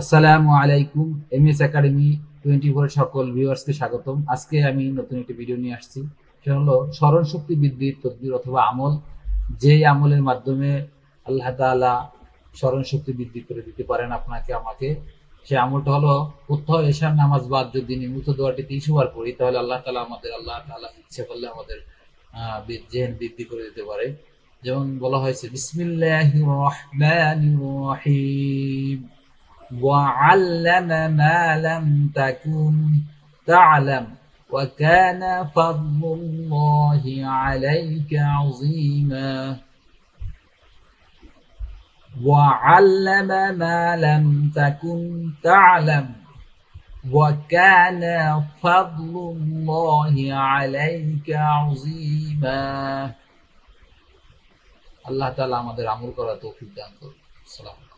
আসসালামু আলাইকুম M S academy twenty four সকল ভিউয়ার্সকে স্বাগতম। আজকে আমি নতুন একটি ভিডিও নিয়ে আসছি। সেটা হলো স্মরণ শক্তি বৃদ্ধির তদবির অথবা আমল। যেই আমলের মাধ্যমে আল্লাহ তাআলা স্মরণ শক্তি বৃদ্ধি করে দিতে পারেন আপনাকে, আমাকে, সে আমলটা হলো উত্তর এশার নামাজ বাদ যদি নিয়মিত দোয়াটি তিনশো বার পড়ি, তাহলে আল্লাহ তাআলা আমাদের, আল্লাহ তাআলা ইচ্ছে করলে আমাদের জেহেন বৃদ্ধি করে দিতে পারে। যেমন বলা হয়েছে, বিসমিল্লাহির রহমানির রহিম। وعلم ما لم تكن تعلم وكان فضل الله عليك عظيما وعلم ما لم تكن تعلم وكان فضل الله عليك عظيما আল্লাহ তাআলা আমাদের আমল করা তৌফিক দান করুন আসসালামু আলাইকুম